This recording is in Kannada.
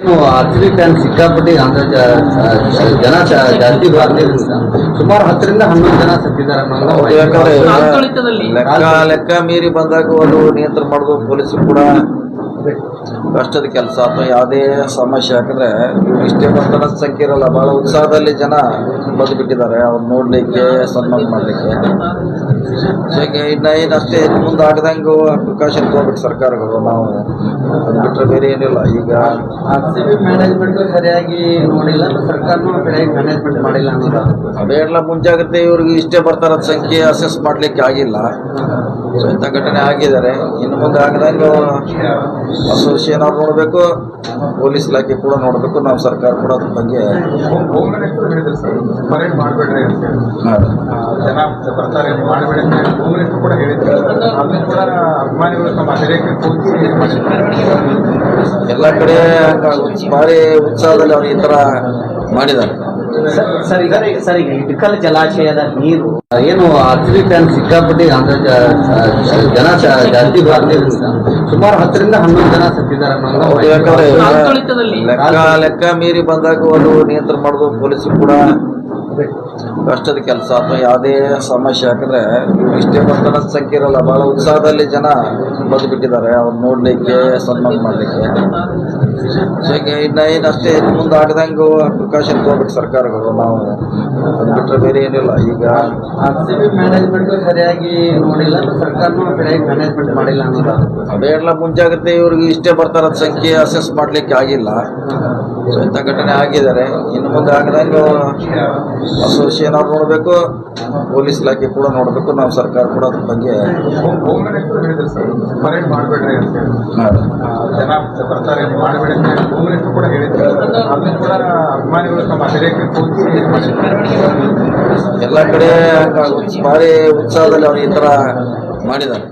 ಏನು ಆರ್ಸಿಬಿ ಫ್ಯಾನ್ ಸಿಕ್ಕಾಪಟ್ಟಿ ಅಂದ್ರೆ ಜನ ಜಾಸ್ತಿ ಸುಮಾರು ಹತ್ತರಿಂದ ಹನ್ನೊಂದು ಜನ ಸತ್ತಿದ್ದಾರೆ ಲೆಕ್ಕ ಲೆಕ್ಕ ಮೀರಿ ಬಂದಾಗ ಅದು ನಿಯಂತ್ರಣ ಮಾಡೋದು ಪೊಲೀಸರು ಕೂಡ ಕಷ್ಟದ ಕೆಲಸ ಅಥವಾ ಯಾವುದೇ ಸಮಸ್ಯೆ ಯಾಕಂದರೆ ಇಷ್ಟೇ ಬರ್ತಾರ ಸಂಖ್ಯೆ ಇರಲ್ಲ. ಭಾಳ ಉತ್ಸಾಹದಲ್ಲಿ ಜನ ಬಂದು ಬಿಟ್ಟಿದ್ದಾರೆ ಅವ್ರು ನೋಡಲಿಕ್ಕೆ ಸನ್ಮಾನ ಮಾಡಲಿಕ್ಕೆ. ಸೊ ಇನ್ನು ಏನು ಅಷ್ಟೇ ಇನ್ನು ಮುಂದೆ ಆಗದಂಗೆ ಪ್ರಿಕಾಷನ್ ತಗೋಬೇಕು ಸರ್ಕಾರಗಳು. ನಾವು ಅದು ಬಿಟ್ಟರೆ ಬೇರೆ ಏನಿಲ್ಲ. ಈಗ ಮ್ಯಾನೇಜ್ಮೆಂಟ್ ಸರಿಯಾಗಿ ನೋಡಿಲ್ಲ. ಸರ್ಕಾರನೂ ಸರಿಯಾಗಿ ಮ್ಯಾನೇಜ್ಮೆಂಟ್ ಮಾಡಿಲ್ಲ ಅನ್ನೋದು. ಅದೇ ಎಲ್ಲ ಮುಂಜಾಗ್ರತೆ ಇವ್ರಿಗೆ ಇಷ್ಟೇ ಬರ್ತಾರ ಸಂಖ್ಯೆ ಅಸೆಸ್ ಮಾಡಲಿಕ್ಕೆ ಆಗಿಲ್ಲ. ಸೊ ಇಂಥ ಘಟನೆ ಆಗಿದ್ದಾರೆ. ಇನ್ನು ಮುಂದೆ ಆಗದಂಗೆ ಅಸೋಸಿಯೇಷನ್ ಅವ್ರು ನೋಡಬೇಕು ಪೊಲೀಸ್ ಇಲಾಖೆ ಕೂಡ ನೋಡಬೇಕು ನಾವು ಸರ್ಕಾರ ಕೂಡ ಅದ್ರ ಬಗ್ಗೆ ಎಲ್ಲ ಕಡೆ ಭಾರಿ ಉತ್ಸಾಹದಲ್ಲಿ ಅವ್ರಿಗೆ ಈ ಥರ ಮಾಡಿದ್ದಾರೆ. ಸರ್ ಈಗ ಸರ್ ಈಗ ಇಟ್ಕಲ್ ಜಲಾಶಯದ ನೀರು ಏನು ಆರ್ಸಿಬಿ ಫ್ಯಾನ್ ಸಿಕ್ಕಾಪಟ್ಟಿ ಅಂದ್ರೆ ಜನ ಜಾಸ್ತಿ ಸುಮಾರು ಹತ್ತರಿಂದ ಹನ್ನೊಂದು ಜನ ಸತ್ತಿದ್ದಾರೆ. ಲೆಕ್ಕ ಮೀರಿ ಬಂದಾಗ ಅದು ನಿಯಂತ್ರಣ ಮಾಡೋದು ಪೊಲೀಸರು ಕೂಡ ಕಷ್ಟದ ಕೆಲಸ ಅಥವಾ ಯಾವುದೇ ಸಮಸ್ಯೆ ಯಾಕಂದ್ರೆ ಇಷ್ಟೇ ಬರ್ತಾರ ಸಂಖ್ಯೆ ಇರಲ್ಲ. ಭಾಳ ಉತ್ಸಾಹದಲ್ಲಿ ಜನ ಬಂದುಬಿಟ್ಟಿದ್ದಾರೆ ಅವ್ರು ನೋಡ್ಲಿಕ್ಕೆ, ಸನ್ಮಾನ ಮಾಡಲಿಕ್ಕೆ. ಸೊ ಇನ್ನ ಏನು ಅಷ್ಟೇ, ಇನ್ನು ಮುಂದೆ ಆಗದಂಗೆ ಪ್ರಿಕಾಷನ್ ತೊಗೋಬೇಕು ಸರ್ಕಾರಗಳು. ನಾವು ಅದು ಬಿಟ್ಟರೆ ಬೇರೆ ಏನಿಲ್ಲ ಈಗ ಮ್ಯಾನೇಜ್ಮೆಂಟ್ ಸರಿಯಾಗಿ ನೋಡಿಲ್ಲ ಮ್ಯಾನೇಜ್ಮೆಂಟ್ ಮಾಡಿಲ್ಲ ಅನ್ನೋದು ಅದೇ ಎಲ್ಲ ಮುಂಜಾಗ್ರತೆ ಇವ್ರಿಗೆ ಇಷ್ಟೇ ಬರ್ತಾರ ಸಂಖ್ಯೆ ಅಸೆಸ್ ಮಾಡ್ಲಿಕ್ಕೆ ಆಗಿಲ್ಲ. ಸೊ ಘಟನೆ ಆಗಿದ್ದಾರೆ. ಇನ್ನು ಮುಂದೆ ಆಗದಂಗೆ ಅಸೋಸಿಯೇಷನ್ ಅವ್ರು ನೋಡಬೇಕು ಪೊಲೀಸ್ ಇಲಾಖೆ ಕೂಡ ನೋಡಬೇಕು ನಾವು ಸರ್ಕಾರ ಕೂಡ ಅದ್ರ ಬಗ್ಗೆ ಎಲ್ಲ ಕಡೆ ಭಾರಿ ಉತ್ಸಾಹದಲ್ಲಿ ಅವ್ರು ಈ ಥರ ಮಾಡಿದ್ದಾರೆ.